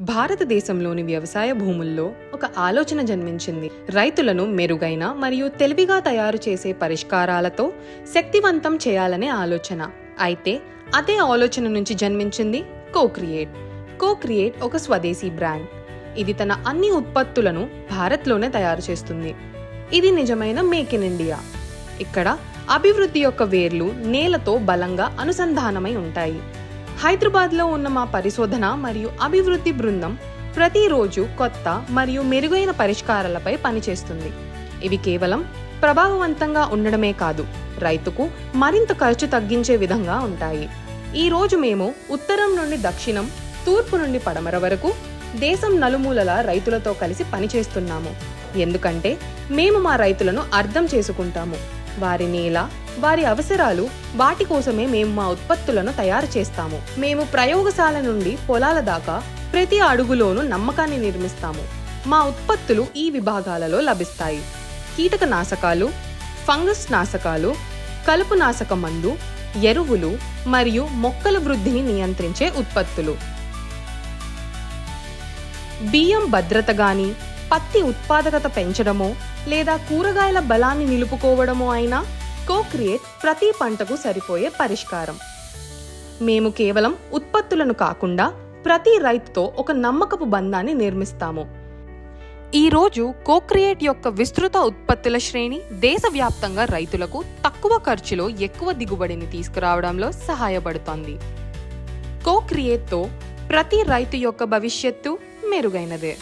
భారతదేశంలోని వ్యవసాయ భూముల్లో ఒక ఆలోచన జన్మించింది. రైతులను మెరుగైన మరియు తెలివిగా తయారు చేసే పరిష్కారాలతో శక్తివంతం చేయాలనే ఆలోచన. అయితే అదే ఆలోచన నుంచి జన్మించింది కోక్రియేట్ కోక్రియేట్ ఒక స్వదేశీ బ్రాండ్. ఇది తన అన్ని ఉత్పత్తులను భారత్లోనే తయారు చేస్తుంది. ఇది నిజమైన మేక్ ఇన్ ఇండియా. ఇక్కడ అభివృద్ధి యొక్క వేర్లు నేలతో బలంగా అనుసంధానమై ఉంటాయి. హైదరాబాద్లో ఉన్న మా పరిశోధన మరియు అభివృద్ధి బృందం ప్రతిరోజు కొత్త మరియు మెరుగైన పరిష్కారాలపై పనిచేస్తుంది. ఇవి కేవలం ప్రభావవంతంగా ఉండడమే కాదు రైతుకు మరింత ఖర్చు తగ్గించే విధంగా ఉంటాయి. ఈ రోజు మేము ఉత్తరం నుండి దక్షిణం తూర్పు నుండి పడమర వరకు దేశం నలుమూలల రైతులతో కలిసి పనిచేస్తున్నాము. ఎందుకంటే మేము మా రైతులను అర్థం చేసుకుంటాము. వారి నేల వారి అవసరాలు వాటి కోసమే మేము మా ఉత్పత్తులను తయారు చేస్తాము. మేము ప్రయోగశాల నుండి పొలాల దాకా ప్రతి అడుగులోనూ నమ్మకాన్ని నిర్మిస్తాము. మా ఉత్పత్తులు ఈ విభాగాలలో లభిస్తాయి. కీటక నాశకాలు ఫంగస్ నాశకాలు కలుపు నాశక మందు ఎరువులు మరియు మొక్కల వృద్ధిని నియంత్రించే ఉత్పత్తులు. బియ్యం భద్రత గాని పత్తి ఉత్పాదకత పెంచడమో లేదా కూరగాయల బలాన్ని నిలుపుకోవడమో అయినా కోక్రియేట్ ప్రతి పంటకు సరిపోయే పరిష్కారం. మేము కేవలం ఉత్పత్తులను కాకుండా ప్రతి రైతుతో ఒక నమ్మకపు బంధాన్ని నిర్మిస్తాము. ఈ రోజు కోక్రియేట్ యొక్క విస్తృత ఉత్పత్తుల శ్రేణి దేశవ్యాప్తంగా రైతులకు తక్కువ ఖర్చులో ఎక్కువ దిగుబడిని తీసుకురావడంలో సహాయపడుతోంది. కోక్రియేట్తో ప్రతి రైతు యొక్క భవిష్యత్తు మెరుగైనదే.